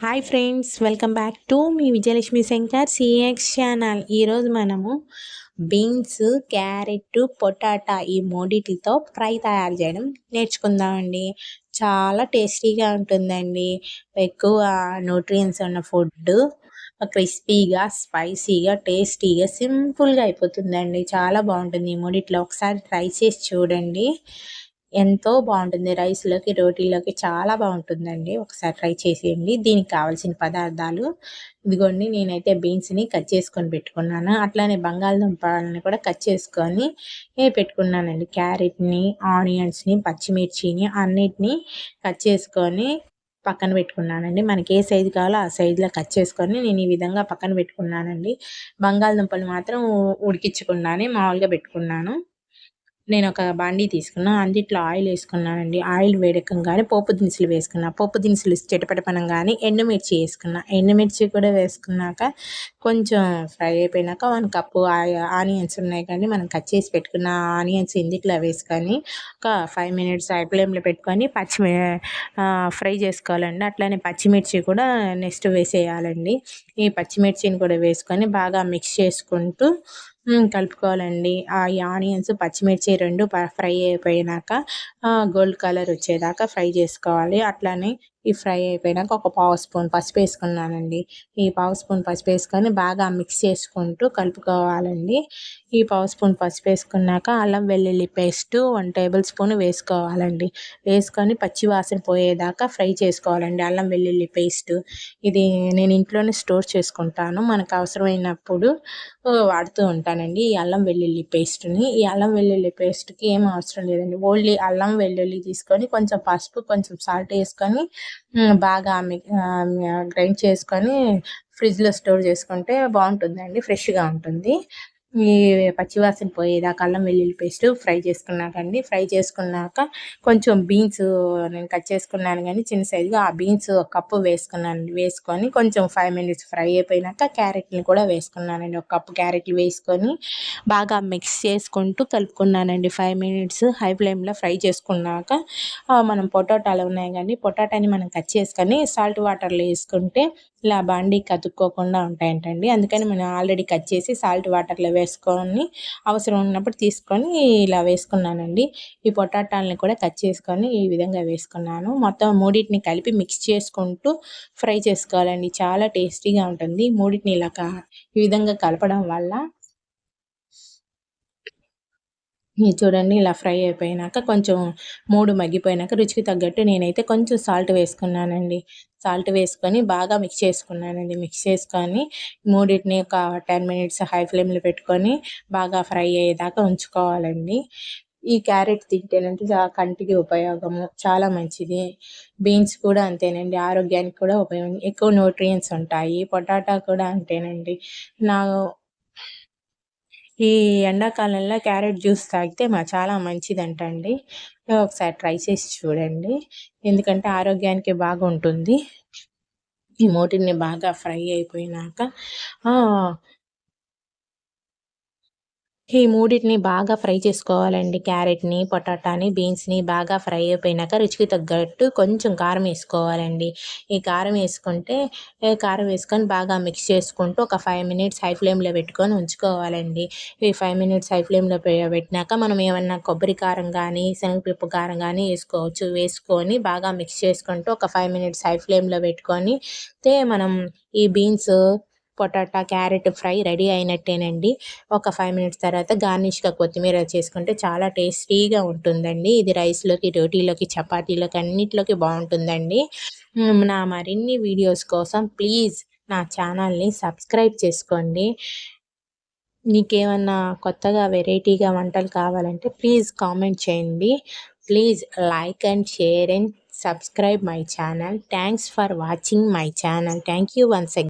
Hi friends welcome back to me Vijayalakshmi Shankar CX channel. ఈరోజు మనము beans carrot potato ఈ మూడిటితో fry తయారు చేయడం నేర్చుకుందామండి. చాలా టేస్టీగా ఉంటుందండి. ఎక్కువ న్యూట్రియన్స్ ఉన్న ఫుడ్ క్రిస్పీగా స్పైసీగా టేస్టీగా సింపుల్గా అయిపోతుందండి. చాలా బాగుంటుంది ఈ మూడిట్లో. ఒకసారి ట్రై చేసి చూడండి. ఎంతో బాగుంటుంది. రైస్లోకి రోటీలోకి చాలా బాగుంటుందండి. ఒకసారి ట్రై చేసేయండి. దీనికి కావాల్సిన పదార్థాలు. ఇదిగోండి నేనైతే బీన్స్ని కట్ చేసుకొని పెట్టుకున్నాను. అట్లానే బంగాళదుంపలని కూడా కట్ చేసుకొని పెట్టుకున్నానండి. క్యారెట్ని ఆనియన్స్ని పచ్చిమిర్చిని అన్నిటిని కట్ చేసుకొని పక్కన పెట్టుకున్నానండి. మనకి ఏ సైజు కావాలో ఆ సైజులో కట్ చేసుకొని నేను ఈ విధంగా పక్కన పెట్టుకున్నానండి. బంగాళదుంపలు మాత్రం ఉడికించుకున్నానే మామూలుగా పెట్టుకున్నాను. నేను ఒక బాండీ తీసుకున్నా. అందుట్లో ఆయిల్ వేసుకున్నానండి. ఆయిల్ వేడకంగానే పోపు దినుసులు వేసుకున్నా. పోపు దినుసులు చెటపటపనంగానే ఎండుమిర్చి వేసుకున్నా. ఎండుమిర్చి కూడా వేసుకున్నాక కొంచెం ఫ్రై అయిపోయినాక వన్ కప్పు ఆనియన్స్ ఉన్నాయి కానీ మనం కట్ చేసి పెట్టుకున్న ఆనియన్స్ ఇందిట్లో వేసుకొని ఒక ఫైవ్ మినిట్స్ ఐ ఫ్లేమ్లో పెట్టుకొని పచ్చిమి ఫ్రై చేసుకోవాలండి. అట్లానే పచ్చిమిర్చి కూడా నెక్స్ట్ వేసేయాలండి. ఈ పచ్చిమిర్చిని కూడా వేసుకొని బాగా మిక్స్ చేసుకుంటూ కలుపుకోవాలండి. ఆ ఆనియన్స్ పచ్చిమిర్చి రెండు ఫ్రై అయిపోయినాక గోల్డ్ కలర్ వచ్చేదాకా ఫ్రై చేసుకోవాలి. అట్లానే ఈ ఫ్రై అయిపోయినాక ఒక పావు స్పూన్ పసుపు వేసుకున్నానండి. ఈ పావు స్పూన్ పసుపు వేసుకొని బాగా మిక్స్ చేసుకుంటూ కలుపుకోవాలండి. ఈ పావు స్పూన్ పసుపు వేసుకున్నాక అల్లం వెల్లుల్లి పేస్ట్ వన్ టేబుల్ స్పూన్ వేసుకోవాలండి. వేసుకొని పచ్చి వాసన పోయేదాకా ఫ్రై చేసుకోవాలండి అల్లం వెల్లుల్లి పేస్ట్ ఇది నేను ఇంట్లోనే స్టోర్ చేసుకుంటాను. మనకు అవసరమైనప్పుడు వాడుతూ ఉంటానండి ఈ అల్లం వెల్లుల్లి పేస్ట్ని ఈ అల్లం వెల్లుల్లి పేస్ట్కి ఏం అవసరం లేదండి. ఓన్లీ అల్లం వెల్లుల్లి తీసుకొని కొంచెం పసుపు కొంచెం సాల్ట్ వేసుకొని బాగా గ్రైండ్ చేసుకొని ఫ్రిడ్జ్లో స్టోర్ చేసుకుంటే బాగుంటుందండి ఫ్రెష్గా ఉంటుంది. ఈ పచ్చివాసన పోయేదాకా అల్లం వెల్లుల్లి పేస్ట్ ఫ్రై చేసుకున్నాకండి ఫ్రై చేసుకున్నాక కొంచెం బీన్స్ నేను కట్ చేసుకున్నాను కానీ చిన్న సైజుగా ఆ బీన్స్ ఒక కప్పు వేసుకున్నాను. వేసుకొని కొంచెం ఫైవ్ మినిట్స్ ఫ్రై అయిపోయినాక క్యారెట్ని కూడా వేసుకున్నానండి. ఒక కప్పు క్యారెట్లు వేసుకొని బాగా మిక్స్ చేసుకుంటూ కలుపుకున్నానండి. ఫైవ్ మినిట్స్ హై ఫ్లేమ్లో ఫ్రై చేసుకున్నాక మనం పొటాటాలు ఉన్నాయి కానీ పొటాటాని మనం కట్ చేసుకొని సాల్ట్ వాటర్లో వేసుకుంటే ఇలా బాండీ కతుక్కోకుండా ఉంటాయంటండి. అందుకని మనం ఆల్రెడీ కట్ చేసి సాల్ట్ వాటర్లో వేసుకొని అవసరం ఉన్నప్పుడు తీసుకొని ఇలా వేసుకున్నానండి. ఈ పొటాటాలని కూడా కట్ చేసుకొని ఈ విధంగా వేసుకున్నాను. మొత్తం మూడింటిని కలిపి మిక్స్ చేసుకుంటూ ఫ్రై చేసుకోవాలండి. చాలా టేస్టీగా ఉంటుంది. మూడింటిని ఇలా ఈ విధంగా కలపడం వల్ల చూడండి ఇలా ఫ్రై అయిపోయినాక కొంచెం మూడు మగ్గిపోయినాక రుచికి తగ్గట్టు నేనైతే కొంచెం సాల్ట్ వేసుకున్నానండి. సాల్ట్ వేసుకొని బాగా మిక్స్ చేసుకున్నానండి. మిక్స్ చేసుకొని మూడింటిని ఒక టెన్ మినిట్స్ హై ఫ్లేమ్లో పెట్టుకొని బాగా ఫ్రై అయ్యేదాకా ఉంచుకోవాలండి. ఈ క్యారెట్ తింటేనంటే కంటికి ఉపయోగము. చాలా మంచిది. బీన్స్ కూడా అంతేనండి. ఆరోగ్యానికి కూడా ఉపయోగం. ఎక్కువ న్యూట్రియన్స్ ఉంటాయి. పొటాటా కూడా అంతేనండి. నా ఈ ఎండాకాలంలో క్యారెట్ జ్యూస్ తాగితే మా చాలా మంచిదంట అండి ఒకసారి ట్రై చేసి చూడండి. ఎందుకంటే ఆరోగ్యానికి బాగుంటుంది. ఈ మోటిని బాగా ఫ్రై అయిపోయినాక ఈ మూడింటిని బాగా ఫ్రై చేసుకోవాలండి. క్యారెట్ని పొటాటాని బీన్స్ని బాగా ఫ్రై అయిపోయినాక రుచికి తగ్గట్టు కొంచెం కారం వేసుకోవాలండి. ఈ కారం వేసుకుంటే కారం వేసుకొని బాగా మిక్స్ చేసుకుంటూ ఒక ఫైవ్ మినిట్స్ హై ఫ్లేమ్లో పెట్టుకొని ఉంచుకోవాలండి. ఈ ఫైవ్ మినిట్స్ హై ఫ్లేమ్లో పెట్టినాక మనం ఏమన్నా కొబ్బరి కారం కానీ శనగపప్పు కారం కానీ వేసుకోవచ్చు. వేసుకొని బాగా మిక్స్ చేసుకుంటూ ఒక ఫైవ్ మినిట్స్ హై ఫ్లేమ్లో పెట్టుకొని మనం ఈ beans potato carrot fry ready అయినట్టేనండి. ఒక ఫైవ్ మినిట్స్ తర్వాత గార్నిష్గా కొత్తిమీర చేసుకుంటే చాలా టేస్టీగా ఉంటుందండి. ఇది రైస్లోకి రోటీలోకి చపాతీలోకి అన్నిట్లోకి బాగుంటుందండి. నా మరిన్ని వీడియోస్ కోసం ప్లీజ్ నా ఛానల్ని సబ్స్క్రైబ్ చేసుకోండి. మీకేమన్నా కొత్తగా వెరైటీగా వంటలు కావాలంటే ప్లీజ్ కామెంట్ చేయండి. Please like and share and subscribe my channel. Thanks for watching my channel. Thank you once